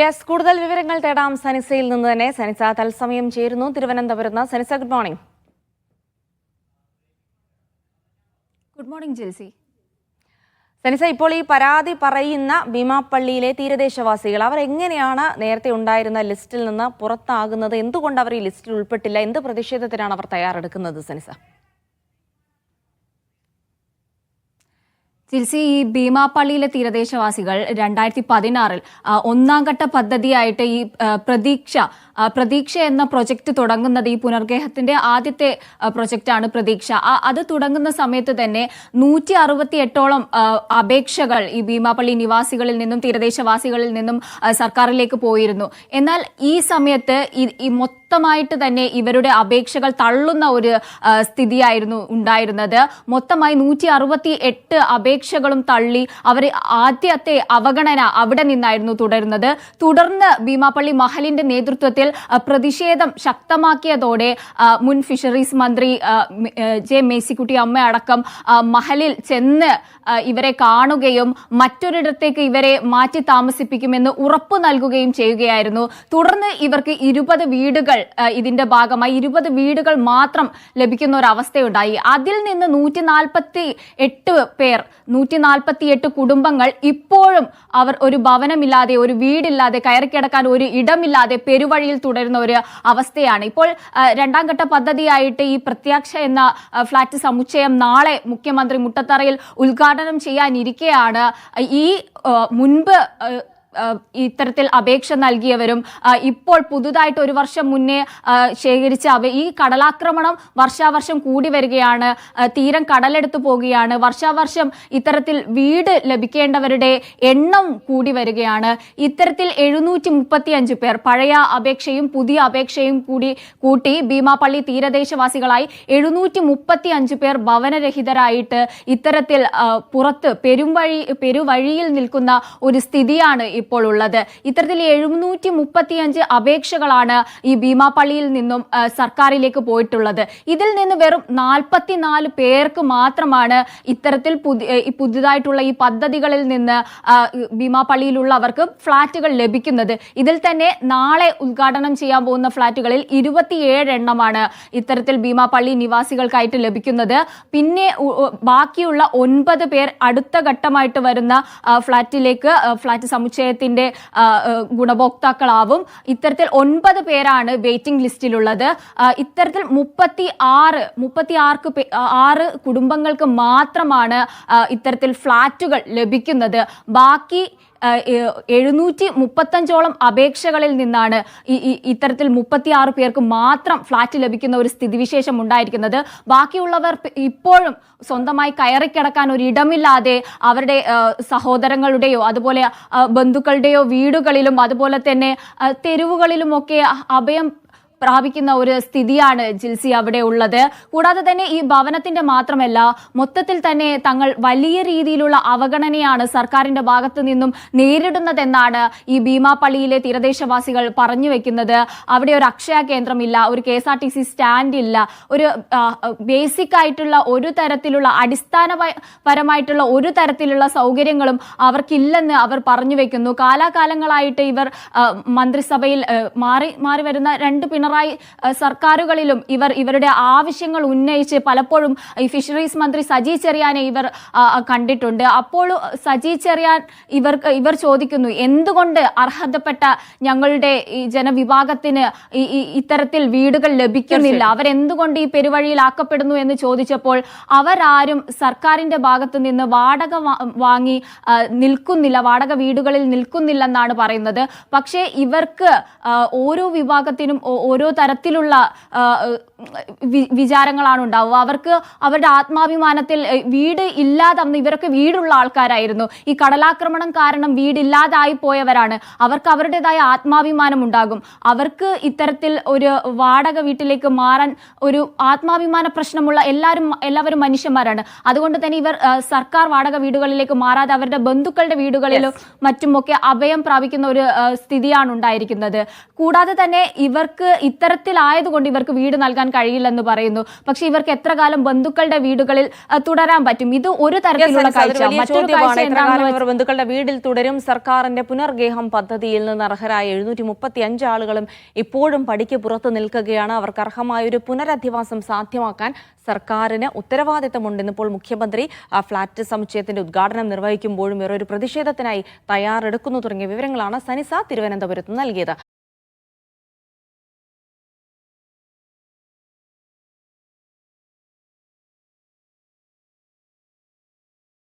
Yes കൂടുതൽ വിവരങ്ങൾ തേടാം. സനിസയിൽ നിന്ന് തന്നെ സനിസ തത്സമയം ചേരുന്നു. തിരുവനന്തപുരത്ത് Sanisa good morning good morning Jelsy. Sanisa ഇപ്പോൾ ഈ പരാതി പറയുന്ന ഭീമാപ്പള്ളിയിലെ തീരദേശവാസികൾ അവർ എങ്ങനെയാണ് നേരത്തെ ഉണ്ടായിരുന്ന ലിസ്റ്റിൽ നിന്ന് പുറത്താകുന്നത്? എന്തുകൊണ്ട് അവർ ഈ ലിസ്റ്റിൽ ഉൾപ്പെട്ടില്ല? എന്ത് പ്രതിഷേധത്തിനാണ് അവർ തയ്യാറെടുക്കുന്നത് സനിസ? ജിൽസി ഈ ഭീമാപ്പള്ളിയിലെ തീരദേശവാസികൾ രണ്ടായിരത്തി പതിനാറിൽ ഒന്നാം ഘട്ട പദ്ധതിയായിട്ട് ഈ പ്രതീക്ഷ പ്രതീക്ഷ എന്ന പ്രൊജക്ട് തുടങ്ങുന്നത് ഈ പുനർഗേഹത്തിന്റെ ആദ്യത്തെ പ്രൊജക്റ്റാണ് പ്രതീക്ഷ. അത് തുടങ്ങുന്ന സമയത്ത് തന്നെ നൂറ്റി അറുപത്തി എട്ടോളം അപേക്ഷകൾ ഈ ഭീമാപ്പള്ളി നിവാസികളിൽ നിന്നും തീരദേശവാസികളിൽ നിന്നും സർക്കാരിലേക്ക് പോയിരുന്നു. എന്നാൽ ഈ സമയത്ത് ഈ- ഈ മൊത്തമായിട്ട് തന്നെ ഇവരുടെ അപേക്ഷകൾ തള്ളുന്ന ഒരു സ്ഥിതിയായിരുന്നു ഉണ്ടായിരുന്നത്. മൊത്തമായി നൂറ്റി അറുപത്തി എട്ട് അപേക്ഷകളും തള്ളി അവർ ആദ്യത്തെ അവഗണന അവിടെ നിന്നായിരുന്നു തുടരുന്നത്. തുടർന്ന് ഭീമാപ്പള്ളി മഹലിന്റെ നേതൃത്വത്തിൽ പ്രതിഷേധം ശക്തമാക്കിയതോടെ മുൻ ഫിഷറീസ് മന്ത്രി ജെ മേസിക്കുട്ടി അമ്മ അടക്കം മഹലിൽ ചെന്ന് ഇവരെ കാണുകയും മറ്റൊരിടത്തേക്ക് ഇവരെ മാറ്റി താമസിപ്പിക്കുമെന്ന് ഉറപ്പു നൽകുകയും ചെയ്യുകയായിരുന്നു. തുടർന്ന് ഇവർക്ക് ഇരുപത് വീടുകൾ ഇതിന്റെ ഭാഗമായി ഇരുപത് വീടുകൾ മാത്രം ലഭിക്കുന്ന ഒരു അവസ്ഥയുണ്ടായി. അതിൽ നിന്ന് നൂറ്റി നാൽപ്പത്തി എട്ട് പേർ നൂറ്റി നാൽപ്പത്തി എട്ട് കുടുംബങ്ങൾ ഇപ്പോഴും അവർ ഒരു ഭവനമില്ലാതെ ഒരു വീടില്ലാതെ കയറിക്കിടക്കാൻ ഒരു ഇടമില്ലാതെ പെരുവഴിയിൽ തുടരുന്ന ഒരു അവസ്ഥയാണ്. ഇപ്പോൾ രണ്ടാം ഘട്ട പദ്ധതിയായിട്ട് ഈ പ്രത്യാക്ഷ എന്ന ഫ്ളാറ്റ് സമുച്ചയം നാളെ മുഖ്യമന്ത്രി മുട്ടത്തറയിൽ ഉദ്ഘാടനം ചെയ്യാനിരിക്കെയാണ്. ഈ മുൻപ് ഇത്തരത്തിൽ അപേക്ഷ നൽകിയവരും ഇപ്പോൾ പുതുതായിട്ട് ഒരു വർഷം മുന്നേ ശേഖരിച്ച ഈ കടലാക്രമണം വർഷാവർഷം കൂടി വരികയാണ്. തീരം കടലെടുത്തു പോവുകയാണ്. വർഷാവർഷം ഇത്തരത്തിൽ വീട് ലഭിക്കേണ്ടവരുടെ എണ്ണം കൂടി വരികയാണ്. ഇത്തരത്തിൽ എഴുന്നൂറ്റി മുപ്പത്തി അഞ്ച് പേർ പഴയ അപേക്ഷയും പുതിയ അപേക്ഷയും കൂടി കൂട്ടി ഭീമാപ്പള്ളി തീരദേശവാസികളായി എഴുന്നൂറ്റി മുപ്പത്തി അഞ്ച് പേർ ഭവനരഹിതരായിട്ട് ഇത്തരത്തിൽ പുറത്ത് പെരുവഴി പെരുവഴിയിൽ നിൽക്കുന്ന ഒരു സ്ഥിതിയാണ് ഇപ്പോൾ ഉള്ളത്. ഇത്തരത്തിൽ എഴുന്നൂറ്റി മുപ്പത്തി അഞ്ച് അപേക്ഷകളാണ് ഈ ഭീമാപ്പള്ളിയിൽ നിന്നും സർക്കാരിലേക്ക് പോയിട്ടുള്ളത്. ഇതിൽ നിന്ന് വെറും നാൽപ്പത്തിനാല് പേർക്ക് മാത്രമാണ് ഇത്തരത്തിൽ പുതുതായിട്ടുള്ള ഈ പദ്ധതികളിൽ നിന്ന് ഭീമാപ്പള്ളിയിലുള്ളവർക്ക് ഫ്ളാറ്റുകൾ ലഭിക്കുന്നത്. ഇതിൽ തന്നെ നാളെ ഉദ്ഘാടനം ചെയ്യാൻ പോകുന്ന ഫ്ളാറ്റുകളിൽ ഇരുപത്തിയേഴ് എണ്ണമാണ് ഇത്തരത്തിൽ ഭീമാപ്പള്ളി നിവാസികൾക്കായിട്ട് ലഭിക്കുന്നത്. പിന്നെ ബാക്കിയുള്ള ഒൻപത് പേർ അടുത്ത ഘട്ടമായിട്ട് വരുന്ന ഫ്ളാറ്റിലേക്ക് ഫ്ളാറ്റ് സമുച്ചയത്തിന്റെ ആ, ഗുണഭോക്താക്കളാവും. ഇത്തരത്തിൽ ഒൻപത് പേരാണ് വെയിറ്റിംഗ് ലിസ്റ്റിലുള്ളത്. ഇത്തരത്തിൽ മുപ്പത്തി ആറ് മുപ്പത്തി ആർക്ക് ആറ് കുടുംബങ്ങൾക്ക് മാത്രമാണ് ഇത്തരത്തിൽ ഫ്ളാറ്റുകൾ ലഭിക്കുന്നത്. ബാക്കി എഴുന്നൂറ്റി മുപ്പത്തഞ്ചോളം അപേക്ഷകളിൽ നിന്നാണ് ഇത്തരത്തിൽ മുപ്പത്തിയാറ് പേർക്ക് മാത്രം ഫ്ളാറ്റ് ലഭിക്കുന്ന ഒരു സ്ഥിതിവിശേഷം ഉണ്ടായിരിക്കുന്നത്. ബാക്കിയുള്ളവർ ഇപ്പോഴും സ്വന്തമായി കയറിക്കിടക്കാൻ ഒരു ഇടമില്ലാതെ അവരുടെ സഹോദരങ്ങളുടെയോ അതുപോലെ ബന്ധുക്കളുടെയോ വീടുകളിലും അതുപോലെ തന്നെ തെരുവുകളിലുമൊക്കെ അഭയം പ്രാപിക്കുന്ന ഒരു സ്ഥിതിയാണ് ജിൽസി അവിടെ ഉള്ളത്. കൂടാതെ തന്നെ ഈ ഭവനത്തിന്റെ മാത്രമല്ല മൊത്തത്തിൽ തന്നെ തങ്ങൾ വലിയ രീതിയിലുള്ള അവഗണനയാണ് സർക്കാരിന്റെ ഭാഗത്തു നിന്നും നേരിടുന്നതെന്നാണ് ഈ ഭീമാപ്പള്ളിയിലെ തീരദേശവാസികൾ പറഞ്ഞു വെക്കുന്നത്. അവിടെ ഒരു അക്ഷയ കേന്ദ്രമില്ല ഒരു K S R T C stand ഇല്ല ഒരു ബേസിക് ആയിട്ടുള്ള ഒരു തരത്തിലുള്ള അടിസ്ഥാനപരമായിട്ടുള്ള ഒരു തരത്തിലുള്ള സൗകര്യങ്ങളും അവർക്കില്ലെന്ന് അവർ പറഞ്ഞു വെക്കുന്നു. കാലാകാലങ്ങളായിട്ട് ഇവർ മന്ത്രിസഭയിൽ മാറി മാറി വരുന്ന രണ്ട് പിണറായി സർക്കാരുകളിലും ഇവർ ഇവരുടെ ആവശ്യങ്ങൾ ഉന്നയിച്ച് പലപ്പോഴും ഈ ഫിഷറീസ് മന്ത്രി സജി ചെറിയാനെ ഇവർ കണ്ടിട്ടുണ്ട്. അപ്പോൾ സജി ചെറിയാൻ ഇവർക്ക് ഇവർ ചോദിക്കുന്നു എന്തുകൊണ്ട് അർഹതപ്പെട്ട ഞങ്ങളുടെ ഈ ജനവിഭാഗത്തിന് ഇത്തരത്തിൽ വീടുകൾ ലഭിക്കുന്നില്ല? അവരെന്തുകൊണ്ട് ഈ പെരുവഴിയിലാക്കപ്പെടുന്നു? എന്ന് ചോദിച്ചപ്പോൾ അവരാരും സർക്കാരിന്റെ ഭാഗത്തു നിന്ന് വാടക വാങ്ങി നിൽക്കുന്നില്ല വാടക വീടുകളിൽ നിൽക്കുന്നില്ലെന്നാണ് പറയുന്നത്. പക്ഷേ ഇവർക്ക് ഓരോ വിഭാഗത്തിനും ഓരോ തരത്തിലുള്ള വിചാരങ്ങളാണ് ഉണ്ടാവുക. അവർക്ക് അവരുടെ ആത്മാഭിമാനത്തിൽ വീട് ഇല്ലാതെ ഇവരൊക്കെ വീടുള്ള ആൾക്കാരായിരുന്നു. ഈ കടലാക്രമണം കാരണം വീടില്ലാതായി പോയവരാണ്. അവർക്ക് അവരുടേതായ ആത്മാഭിമാനം ഉണ്ടാകും. അവർക്ക് ഇത്തരത്തിൽ ഒരു വാടക വീട്ടിലേക്ക് മാറാൻ ഒരു ആത്മാഭിമാന പ്രശ്നമുള്ള എല്ലാവരും എല്ലാവരും മനുഷ്യന്മാരാണ്. അതുകൊണ്ട് തന്നെ ഇവർ സർക്കാർ വാടക വീടുകളിലേക്ക് മാറാതെ അവരുടെ ബന്ധുക്കളുടെ വീടുകളിലും മറ്റുമൊക്കെ അഭയം പ്രാപിക്കുന്ന ഒരു സ്ഥിതിയാണ് ഉണ്ടായിരിക്കുന്നത്. കൂടാതെ തന്നെ ഇവർക്ക് ഇത്തരത്തിലായതുകൊണ്ട് ഇവർക്ക് വീട് നൽകാൻ കഴിയില്ലെന്ന് പറയുന്നു. പക്ഷെ ഇവർക്ക് എത്ര കാലം ബന്ധുക്കളുടെ വീടുകളിൽ തുടരാൻ പറ്റും? ഇത് ഒരു തരത്തിലുള്ള കാഴ്ച മറ്റൊരു. കാഴ്ച എന്താണെന്ന് ബന്ധുക്കളുടെ വീട്ടിൽ തുടരും? സർക്കാരിന്റെ പുനർഗേഹം പദ്ധതിയിൽ നിന്ന് അർഹരായ എഴുന്നൂറ്റി മുപ്പത്തി അഞ്ച് ആളുകളും ഇപ്പോഴും പടിക്ക് പുറത്ത് നിൽക്കുകയാണ്. അവർക്ക് അർഹമായ ഒരു പുനരധിവാസം സാധ്യമാക്കാൻ സർക്കാരിന് ഉത്തരവാദിത്തമുണ്ടെന്ന് ഇപ്പോൾ മുഖ്യമന്ത്രി ആ ഫ്ളാറ്റ് സമുച്ചയത്തിന്റെ ഉദ്ഘാടനം നിർവഹിക്കുമ്പോഴും ഇവർ ഒരു പ്രതിഷേധത്തിനായി തയ്യാറെടുക്കുന്നു തുടങ്ങിയ വിവരങ്ങളാണ് സനിസ തിരുവനന്തപുരത്ത് നൽകിയത്.